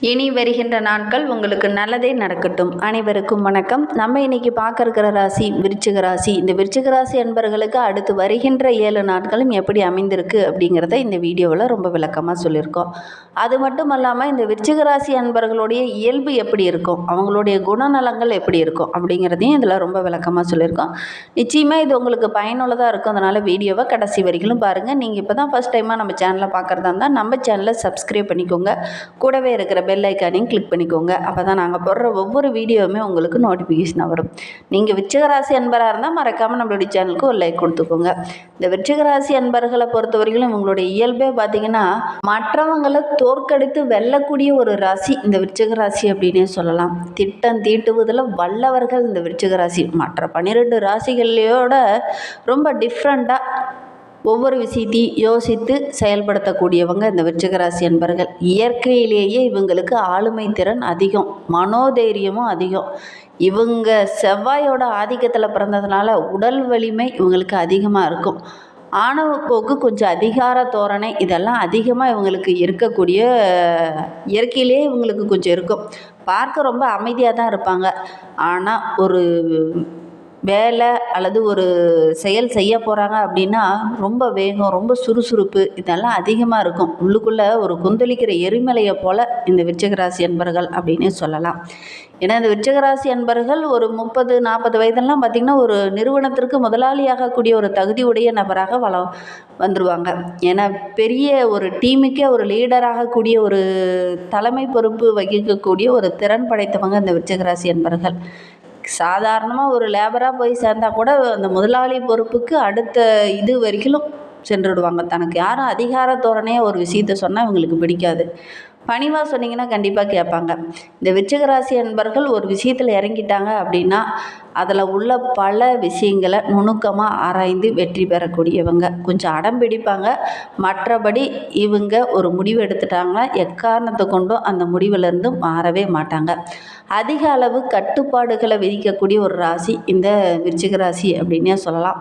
இனி வருகின்ற நாட்கள் உங்களுக்கு நல்லதே நடக்கட்டும். அனைவருக்கும் வணக்கம். நம்ம இன்னைக்கு பார்க்க இருக்கிற ராசி விருச்சிக ராசி. இந்த விருச்சிக ராசி அன்பர்களுக்கு அடுத்து வருகின்ற ஏழு நாட்களும் எப்படி அமைந்திருக்கு அப்படிங்கிறத இந்த வீடியோவில் ரொம்ப விளக்கமாக சொல்லியிருக்கோம். அது மட்டும் இல்லாமல் இந்த விருச்சிக ராசி அன்பர்களுடைய இயல்பு எப்படி இருக்கும்? அவங்களுடைய குணநலங்கள் எப்படி இருக்கும்? அப்படிங்கிறதையும் இதில் ரொம்ப விளக்கமாக சொல்லியிருக்கோம். நிச்சயமாக இது உங்களுக்கு பயனுள்ளதாக இருக்கும். அதனால் வீடியோவை கடைசி வரைக்கும் பாருங்கள் நீங்கள் இப்போ தான் ஃபஸ்ட் டைமாக நம்ம சேனலை பார்க்குறதா இருந்தால் நம்ம சேனலை சப்ஸ்கிரைப் பண்ணிக்கோங்க. கூடவே இருக்கிற பெல் ஐக்கானையும் கிளிக் பண்ணிக்கோங்க. அப்போ தான் நாங்கள் போடுற ஒவ்வொரு வீடியோவுமே உங்களுக்கு நோட்டிஃபிகேஷனாக வரும். நீங்கள் விச்சகராசி அன்பராக இருந்தால் மறக்காமல் நம்மளுடைய சேனலுக்கு ஒரு லைக் கொடுத்துக்கோங்க. இந்த விச்சகராசி அன்பர்களை பொறுத்தவரையிலும் உங்களுடைய இயல்பே பார்த்தீங்கன்னா மற்றவங்களை தோற்கடித்து வெல்லக்கூடிய ஒரு ராசி இந்த விருச்சிக ராசி அப்படின்னே சொல்லலாம். திட்டம் தீட்டுவதில் வல்லவர்கள் இந்த விருச்சிக ராசி மற்ற பன்னிரெண்டு ராசிகளையோட ரொம்ப டிஃப்ரெண்ட்டாக ஒவ்வொரு விஷயத்தையும் யோசித்து செயல்படுத்தக்கூடியவங்க இந்த விருச்சிகராசி அன்பர்கள். இயற்கையிலேயே இவங்களுக்கு ஆளுமை திறன் அதிகம் மனோதைரியமும் அதிகம். இவங்க செவ்வாயோட ஆதிக்கத்தில் பிறந்ததுனால உடல் வலிமை இவங்களுக்கு அதிகமாக இருக்கும். ஆணவ போக்கு கொஞ்சம் அதிகார தோரணை இதெல்லாம் அதிகமாக இவங்களுக்கு இருக்கக்கூடிய இயற்கையிலேயே இவங்களுக்கு கொஞ்சம் இருக்கும். பார்க்க ரொம்ப அமைதியாக தான் இருப்பாங்க. ஆனால் ஒரு வேலை அல்லது ஒரு செயல் செய்ய போகிறாங்க அப்படின்னா ரொம்ப வேகம் ரொம்ப சுறுசுறுப்பு இதெல்லாம் அதிகமாக இருக்கும். உள்ளுக்குள்ளே ஒரு குந்தளிக்கிற எரிமலையை போல் இந்த விருச்சகராசி அன்பர்கள் அப்படின்னே சொல்லலாம். ஏன்னா இந்த விருச்சகராசி அன்பர்கள் ஒரு முப்பது நாற்பது வயதெல்லாம் பார்த்திங்கன்னா ஒரு நிறுவனத்திற்கு முதலாளியாகக்கூடிய ஒரு தகுதி உடைய நபராக வள வந்துருவாங்க. ஏன்னா பெரிய ஒரு டீமுக்கே ஒரு லீடராகக்கூடிய ஒரு தலைமை பொறுப்பு வகிக்கக்கூடிய ஒரு திறன் படைத்தவங்க இந்த விருச்சகராசி அன்பர்கள். சாதாரணமாக ஒரு லேபராக போய் சேர்ந்தா கூட அந்த முதலாளி பொறுப்புக்கு அடுத்த இது வரைக்கிலும் சென்றுடுவாங்க தனக்கு யாரும் அதிகார தோரணையாக ஒரு விஷயத்த சொன்னால் இவங்களுக்கு பிடிக்காது. பணிவாக சொன்னீங்கன்னா கண்டிப்பாக கேட்பாங்க. இந்த விச்சகராசி ராசி அன்பர்கள் ஒரு விஷயத்தில் இறங்கிட்டாங்க அப்படின்னா அதில் உள்ள பல விஷயங்களை நுணுக்கமாக ஆராய்ந்து வெற்றி பெறக்கூடியவங்க. கொஞ்சம் அடம் பிடிப்பாங்க. மற்றபடி இவங்க ஒரு முடிவு எடுத்துட்டாங்கன்னா எக்காரணத்தை கொண்டும் அந்த முடிவிலேருந்து மாறவே மாட்டாங்க. அதிக அளவு கட்டுப்பாடுகளை விதிக்கக்கூடிய ஒரு ராசி இந்த விருச்சிக ராசி அப்படின்னே சொல்லலாம்.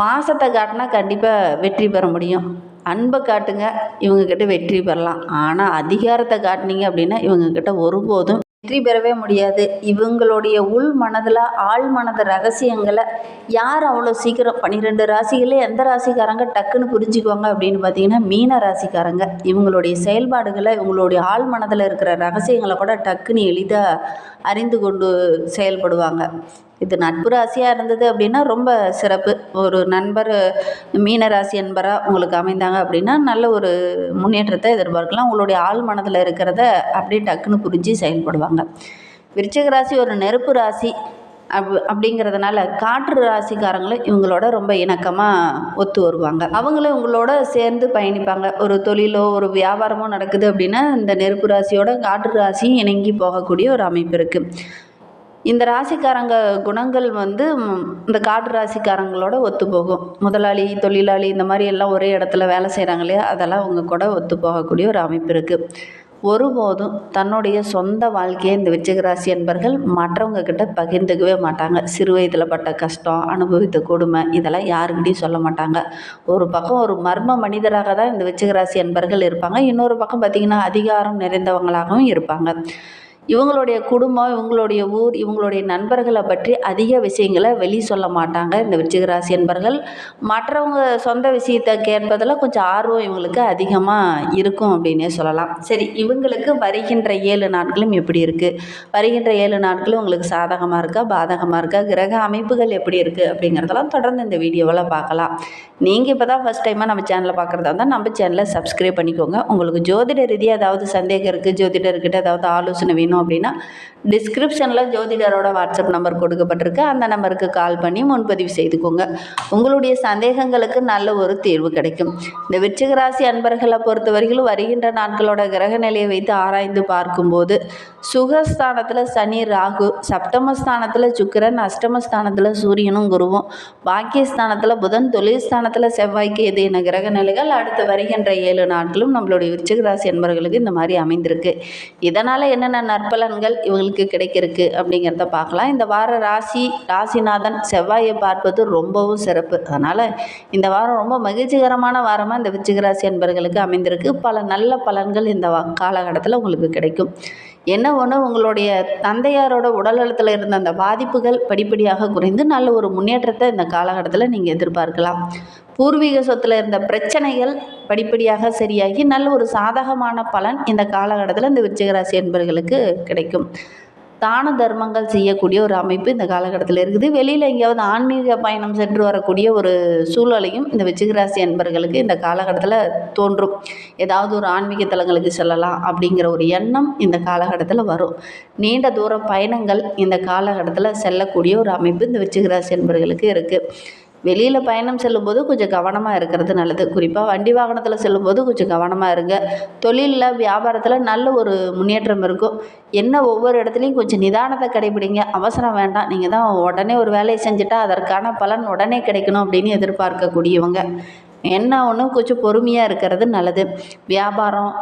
பாசத்தை காட்டினா கண்டிப்பாக வெற்றி பெற முடியும். அன்பை காட்டுங்க இவங்கக்கிட்ட வெற்றி பெறலாம். ஆனால் அதிகாரத்தை காட்டினீங்க அப்படின்னா இவங்கக்கிட்ட ஒருபோதும் வெற்றி பெறவே முடியாது. இவங்களுடைய உள் மனதில் ஆள் மனத ரகசியங்களை யார் அவ்வளோ சீக்கிரம் பன்னிரெண்டு ராசிகளே எந்த ராசிக்காரங்க டக்குன்னு புரிஞ்சுக்குவாங்க அப்படின்னு பார்த்தீங்கன்னா மீன ராசிக்காரங்க. இவங்களுடைய செயல்பாடுகளை இவங்களுடைய ஆள் மனதில் இருக்கிற ரகசியங்களை கூட டக்குன்னு எளிதாக அறிந்து கொண்டு செயல்படுவாங்க. இது நட்பு ராசியாக இருந்தது அப்படின்னா ரொம்ப சிறப்பு. ஒரு நண்பர் மீன ராசி நண்பராக உங்களுக்கு அமைந்தாங்க அப்படின்னா நல்ல ஒரு முன்னேற்றத்தை எதிர்பார்க்கலாம். உங்களுடைய ஆள் மனதில் இருக்கிறத அப்படியே டக்குன்னு புரிஞ்சு செயல்படுவாங்க. விருச்சிக ராசி ஒரு நெருப்பு ராசி அப் அப்படிங்கிறதுனால காற்று ராசிக்காரங்களும் இவங்களோட ரொம்ப இணக்கமாக ஒத்து வருவாங்க. அவங்களும் இவங்களோட சேர்ந்து பயணிப்பாங்க. ஒரு தொழிலோ ஒரு வியாபாரமோ நடக்குது அப்படின்னா இந்த நெருப்பு ராசியோட காற்று ராசியும் இணங்கி போகக்கூடிய ஒரு அமைப்பு இருக்குது இந்த ராசிக்காரங்க குணங்கள் வந்து இந்த காற்று ராசிக்காரங்களோட ஒத்து போகும். முதலாளி தொழிலாளி இந்த மாதிரி எல்லாம் ஒரே இடத்துல வேலை செய்கிறாங்க இல்லையா? அதெல்லாம் அவங்க கூட ஒத்து போகக்கூடிய ஒரு அமைப்பு இருக்குது ஒருபோதும் தன்னுடைய சொந்த வாழ்க்கையை இந்த விருச்சிக ராசி என்பர்கள் மற்றவங்க கிட்ட பகிர்ந்துக்கவே மாட்டாங்க. சிறு வயதில் பட்ட கஷ்டம் அனுபவித்த கொடுமை இதெல்லாம் யாருக்கிட்டையும் சொல்ல மாட்டாங்க. ஒரு பக்கம் ஒரு மர்ம மனிதராக தான் இந்த விருச்சிக ராசி என்பர்கள் இருப்பாங்க. இன்னொரு பக்கம் பார்த்திங்கன்னா அதிகாரம் நிறைந்தவங்களாகவும் இருப்பாங்க. இவங்களுடைய குடும்பம் இவங்களுடைய ஊர் இவங்களுடைய நண்பர்களை பற்றி அதிக விஷயங்களை வெளி சொல்ல மாட்டாங்க இந்த விருச்சிகராசி என்பர்கள். மற்றவங்க சொந்த விஷயத்தை கேட்பதில் கொஞ்சம் ஆர்வம் இவங்களுக்கு அதிகமாக இருக்கும் அப்படின்னே சொல்லலாம். சரி இவங்களுக்கு வருகின்ற ஏழு நாட்களும் எப்படி இருக்குது வருகின்ற ஏழு நாட்களும் உங்களுக்கு சாதகமாக இருக்கா? பாதகமாக இருக்கா? கிரக அமைப்புகள் எப்படி இருக்குது அப்படிங்கிறதெல்லாம் தொடர்ந்து இந்த வீடியோவில் பார்க்கலாம். நீங்கள் இப்போ தான் ஃபஸ்ட் டைமாக நம்ம சேனலை பார்க்குறதா இருந்தால் நம்ம சேனலை சப்ஸ்கிரைப் பண்ணிக்கோங்க. உங்களுக்கு ஜோதிட ரீதியாக ஏதாவது சந்தேகம் இருக்குது ஜோதிடர்கிட்ட ஏதாவது ஆலோசனை வேணும் அப்படின்னா டிஸ்கிரிப்ஷனில் ஜோதிடரோட வாட்ஸ்அப் நம்பர் கொடுக்கப்பட்டிருக்கு. அந்த நம்பருக்கு கால் பண்ணி முன்பதிவு செய்துக்கோங்க. உங்களுடைய சந்தேகங்களுக்கு நல்ல ஒரு தீர்வு கிடைக்கும். இந்த விருச்சிக ராசி அன்பர்களை பொறுத்தவரையிலும் வருகின்ற நாட்களோட கிரக நிலையை வைத்து ஆராய்ந்து பார்க்கும்போது சுகஸ்தானத்தில் சனி ராகு சப்தமஸ்தானத்தில் சுக்கிரன் அஷ்டமஸ்தானத்தில் சூரியனும் குருவும் பாக்கியஸ்தானத்தில் புதன் தொழில் ஸ்தானத்தில் செவ்வாய்க்கு எது என கிரக நிலைகள் அடுத்து வருகின்ற ஏழு நாட்களும் நம்மளுடைய விருச்சிக ராசி அன்பர்களுக்கு இந்த மாதிரி அமைந்திருக்கு. இதனால் என்னென்ன நற்பலன்கள் இவங்களுக்கு கிடைக்கிறதுக்கு அப்படிங்கிறத பார்க்கலாம். இந்த வார ராசி ராசிநாதன் செவ்வாயை பார்ப்பது ரொம்பவும் சிறப்பு. அதனால் இந்த வாரம் ரொம்ப மகிழ்ச்சிகரமான வாரமாக இந்த விருச்சிக ராசி என்பர்களுக்கு அமைந்திருக்கு. பல நல்ல பலன்கள் இந்த வா காலகட்டத்தில் உங்களுக்கு கிடைக்கும். என்ன ஒன்று உங்களுடைய தந்தையாரோட உடல்நலத்தில் இருந்த அந்த பாதிப்புகள் படிப்படியாக குறைந்து நல்ல ஒரு முன்னேற்றத்தை இந்த காலகட்டத்தில் நீங்கள் எதிர்பார்க்கலாம். பூர்வீக சொத்தில் இருந்த பிரச்சனைகள் படிப்படியாக சரியாகி நல்ல ஒரு சாதகமான பலன் இந்த காலகட்டத்தில் இந்த விருச்சிகராசி என்பர்களுக்கு கிடைக்கும். தான தர்மங்கள் செய்யக்கூடிய ஒரு அமைப்பு இந்த காலகட்டத்தில் இருக்குது. வெளியில் எங்கேயாவது ஆன்மீக பயணம் சென்று வரக்கூடிய ஒரு சூழலையும் இந்த விச்சிகராசி என்பர்களுக்கு இந்த காலகட்டத்தில் தோன்றும். ஏதாவது ஒரு ஆன்மீக தலங்களுக்கு செல்லலாம் அப்படிங்கிற ஒரு எண்ணம் இந்த காலகட்டத்தில் வரும். நீண்ட தூர பயணங்கள் இந்த காலகட்டத்தில் செல்லக்கூடிய ஒரு அமைப்பு இந்த விச்சிகராசி என்பர்களுக்கு இருக்குது வெளியில் பயணம் செல்லும்போது கொஞ்சம் கவனமாக இருக்கிறது நல்லது. குறிப்பாக வண்டி வாகனத்தில் செல்லும்போது கொஞ்சம் கவனமாக இருங்க. தொழிலில் வியாபாரத்தில் நல்ல ஒரு முன்னேற்றம் இருக்கும். என்ன ஒவ்வொரு இடத்துலையும் கொஞ்சம் நிதானத்தை கடைபிடிங்க. அவசரம் வேண்டாம். நீங்கள் தான் உடனே ஒரு வேலையை செஞ்சுட்டா அதற்கான பலன் உடனே கிடைக்கணும் அப்படின்னு எதிர்பார்க்கக்கூடியவங்க. என்ன ஒன்று கொஞ்சம் பொறுமையாக இருக்கிறது நல்லது. வியாபாரம்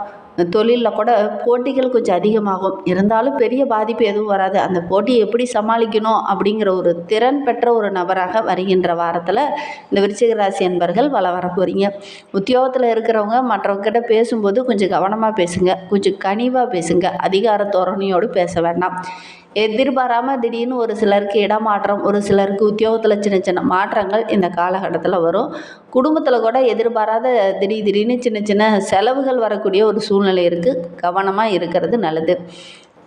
தொழிலில் கூட போட்டிகள் கொஞ்சம் அதிகமாகும். இருந்தாலும் பெரிய பாதிப்பு எதுவும் வராது. அந்த போட்டியை எப்படி சமாளிக்கணும் அப்படிங்கிற ஒரு திறன் பெற்ற ஒரு நபராக வருகின்ற வாரத்தில் இந்த விருச்சிக ராசி என்பர்கள் வள வர போகிறீங்க உத்தியோகத்தில் இருக்கிறவங்க மற்றவங்ககிட்ட பேசும்போது கொஞ்சம் கவனமாக பேசுங்க. கொஞ்சம் கனிவாக பேசுங்க. அதிகார தோரணையோடு பேச வேண்டாம். எதிர்பாராமல் திடீர்னு ஒரு சிலருக்கு இடமாற்றம் ஒரு சிலருக்கு உத்தியோகத்தில் சின்ன சின்ன மாற்றங்கள் இந்த காலகட்டத்தில் வரும். குடும்பத்தில் கூட எதிர்பாராத திடீர் திடீர்னு சின்ன சின்ன செலவுகள் வரக்கூடிய ஒரு சூழ்நிலை இருக்குது கவனமாக இருக்கிறது நல்லது.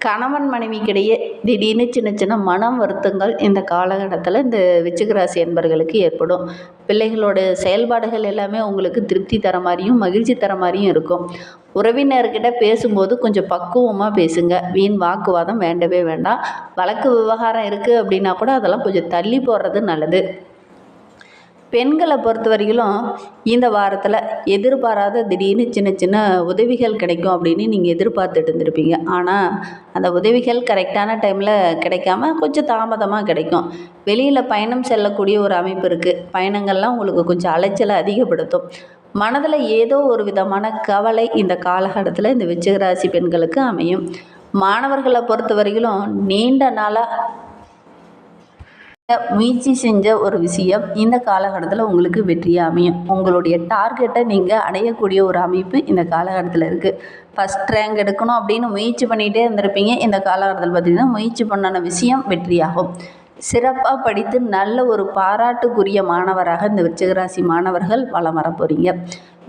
கணவன் மனைவிக்கிடையே திடீர்னு சின்ன சின்ன மனம் வருத்தங்கள் இந்த காலகட்டத்தில் இந்த விச்சிகராசி என்பர்களுக்கு ஏற்படும். பிள்ளைகளோட செயல்பாடுகள் எல்லாமே உங்களுக்கு திருப்தி தர மாதிரியும் மகிழ்ச்சி தர மாதிரியும் இருக்கும். உறவினர்கிட்ட பேசும்போது கொஞ்சம் பக்குவமாக பேசுங்க. வீண் வாக்குவாதம் வேண்டவே வேண்டாம். வழக்கு விவகாரம் இருக்குது அப்படின்னா கூட அதெல்லாம் கொஞ்சம் தள்ளி போடுறது நல்லது. பெண்களை பொறுத்த வரையிலும் இந்த வாரத்தில் எதிர்பாராத திடீர்னு சின்ன சின்ன உதவிகள் கிடைக்கும் அப்படின்னு நீங்கள் எதிர்பார்த்துட்டு இருந்திருப்பீங்க. ஆனால் அந்த உதவிகள் கரெக்டான டைமில் கிடைக்காம கொஞ்சம் தாமதமாக கிடைக்கும். வெளியில் பயணம் செல்லக்கூடிய ஒரு அமைப்பு இருக்குது பயணங்கள்லாம் உங்களுக்கு கொஞ்சம் அலைச்சலை அதிகப்படுத்தும். மனதில் ஏதோ ஒரு விதமான கவலை இந்த காலகட்டத்தில் இந்த விச்சகராசி பெண்களுக்கு அமையும். மாணவர்களை பொறுத்த வரையிலும் நீண்ட நாளாக முயற்சி செஞ்ச ஒரு விஷயம் இந்த காலகட்டத்தில் உங்களுக்கு வெற்றியாக அமையும். உங்களுடைய டார்கெட்டை நீங்கள் அடையக்கூடிய ஒரு அமைப்பு இந்த காலகட்டத்தில் இருக்குது ஃபஸ்ட் ரேங்க் எடுக்கணும் அப்படின்னு முயற்சி பண்ணிகிட்டே இருந்திருப்பீங்க. இந்த காலகட்டத்தில் பார்த்திங்கன்னா முயற்சி பண்ணன விஷயம் வெற்றியாகும். சிறப்பாக படித்து நல்ல ஒரு பாராட்டுக்குரிய மாணவராக இந்த விருச்சிகராசி மாணவர்கள் வளம் வர போகிறீங்க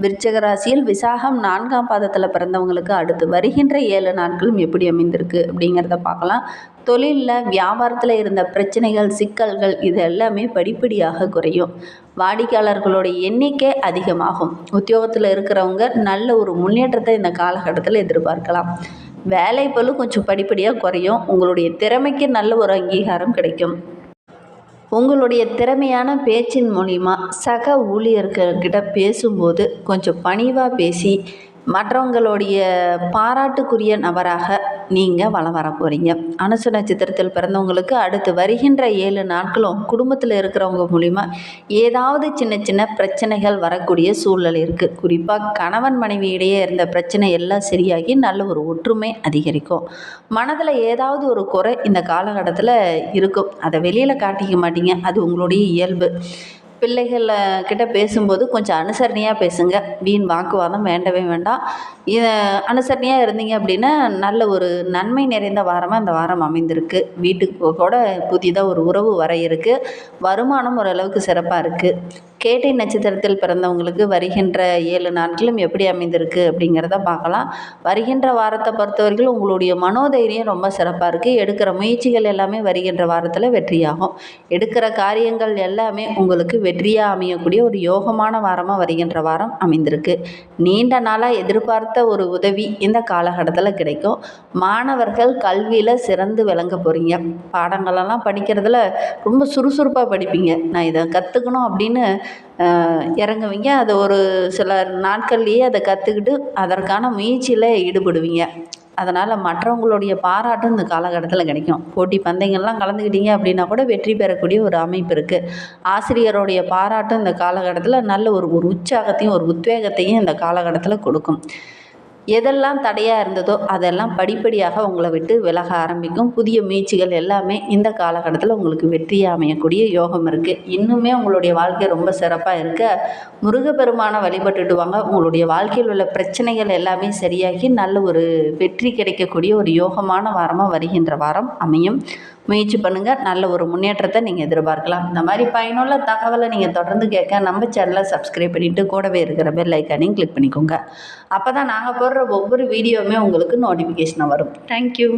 விருச்சக ராசியில் விசாகம் நான்காம் பாதத்தில் பிறந்தவங்களுக்கு அடுத்து வருகின்ற ஏழு நாட்களும் எப்படி அமைந்திருக்கு அப்படிங்கிறத பார்க்கலாம். தொழிலில் வியாபாரத்தில் இருந்த பிரச்சனைகள் சிக்கல்கள் இது எல்லாமே படிப்படியாக குறையும். வாடிக்கையாளர்களோட எண்ணிக்கை அதிகமாகும். உத்தியோகத்தில் இருக்கிறவங்க நல்ல ஒரு முன்னேற்றத்தை இந்த காலகட்டத்தில் எதிர்பார்க்கலாம். வேலை கொஞ்சம் படிப்படியாக குறையும். உங்களுடைய திறமைக்கு நல்ல ஒரு அங்கீகாரம் கிடைக்கும். உங்களுடைய திறமையான பேச்சின் மூலிமா சக ஊழியர்கள்கிட்ட பேசும்போது கொஞ்சம் பணிவாக பேசி மற்றவங்களுடைய பாராட்டுக்குரிய நபராக நீங்கள் வளம் வர போகிறீங்க அனுச நட்சத்திரத்தில் பிறந்தவங்களுக்கு அடுத்து வருகின்ற ஏழு நாட்களும் குடும்பத்தில் இருக்கிறவங்க மூலிமா ஏதாவது சின்ன சின்ன பிரச்சனைகள் வரக்கூடிய சூழல் இருக்குது குறிப்பாக கணவன் மனைவி இடையே இருந்த பிரச்சனை எல்லாம் சரியாகி நல்ல ஒரு ஒற்றுமை அதிகரிக்கும். மனதில் ஏதாவது ஒரு குறை இந்த காலகட்டத்தில் இருக்கும். அதை வெளியில் காட்டிக்க மாட்டீங்க. அது உங்களுடைய இயல்பு. பிள்ளைகள் கிட்ட பேசும்போது கொஞ்சம் அனுசரணையாக பேசுங்க. வீண் வாக்குவாதம் வேண்டவே வேண்டாம். இதை அனுசரணையாக இருந்தீங்க அப்படின்னா நல்ல ஒரு நன்மை நிறைந்த வாரமாக இந்த வாரம் அமைந்திருக்கு. வீட்டுக்கு கூட புதிதாக ஒரு உறவு வர இருக்குது வருமானம் ஓரளவுக்கு சிறப்பாக இருக்குது கேட்டை நட்சத்திரத்தில் பிறந்தவங்களுக்கு வருகின்ற ஏழு நாட்களும் எப்படி அமைந்திருக்கு அப்படிங்கிறத பார்க்கலாம். வருகின்ற வாரத்தை பொறுத்தவரைக்கும் உங்களுடைய மனோதைரியம் ரொம்ப சிறப்பாக இருக்குது எடுக்கிற முயற்சிகள் எல்லாமே வருகின்ற வாரத்தில் வெற்றியாகும். எடுக்கிற காரியங்கள் எல்லாமே உங்களுக்கு வெற்றியாக அமையக்கூடிய ஒரு யோகமான வாரமாக வருகின்ற வாரம் அமைந்திருக்கு. நீண்ட நாளாக எதிர்பார்த்த ஒரு உதவி இந்த காலகட்டத்தில் கிடைக்கும். மாணவர்கள் கல்வியில் சிறந்து விளங்க போகிறீங்க பாடங்களெல்லாம் படிக்கிறதுல ரொம்ப சுறுசுறுப்பாக படிப்பீங்க. நான் இதை கற்றுக்கணும் அப்படின்னு இறங்குவீங்க. அதை ஒரு சில நாட்கள்லேயே அதை கற்றுக்கிட்டு அதற்கான முயற்சியில் ஈடுபடுவீங்க. அதனால் மற்றவங்களுடைய பாராட்டும் இந்த காலகட்டத்தில் கிடைக்கும். போட்டி பந்தயங்கள்லாம் கலந்துக்கிட்டீங்க அப்படின்னா கூட வெற்றி பெறக்கூடிய ஒரு அமைப்பு இருக்குது ஆசிரியருடைய பாராட்டும் இந்த காலகட்டத்தில் நல்ல ஒரு ஒரு உற்சாகத்தையும் ஒரு உத்வேகத்தையும் இந்த காலகட்டத்தில் கொடுக்கும். எதெல்லாம் தடையாக இருந்ததோ அதெல்லாம் படிப்படியாக உங்களை விட்டு விலக ஆரம்பிக்கும். புதிய முயற்சிகள் எல்லாமே இந்த காலகட்டத்தில் உங்களுக்கு வெற்றியாக அமையக்கூடிய யோகம் இருக்குது இன்னுமே உங்களுடைய வாழ்க்கை ரொம்ப சிறப்பாக இருக்க. முருகப்பெருமானை வழிபட்டுட்டு வாங்க உங்களுடைய வாழ்க்கையில் உள்ள பிரச்சனைகள் எல்லாமே சரியாகி நல்ல ஒரு வெற்றி கிடைக்கக்கூடிய ஒரு யோகமான வாரமாக வருகின்ற வாரம் அமையும். முயற்சி பண்ணுங்கள் நல்ல ஒரு முன்னேற்றத்தை நீங்கள் எதிர்பார்க்கலாம். இந்த மாதிரி பயனுள்ள தகவலை நீங்கள் தொடர்ந்து கேட்க நம்ம சேனலை சப்ஸ்கிரைப் பண்ணிவிட்டு கூடவே இருக்கிற பெல் ஐக்கானையும் கிளிக் பண்ணிக்கோங்க. அப்போ தான் நாங்கள் போடுற ஒவ்வொரு வீடியோவுமே உங்களுக்கு நோட்டிஃபிகேஷனாக வரும். தேங்க்யூ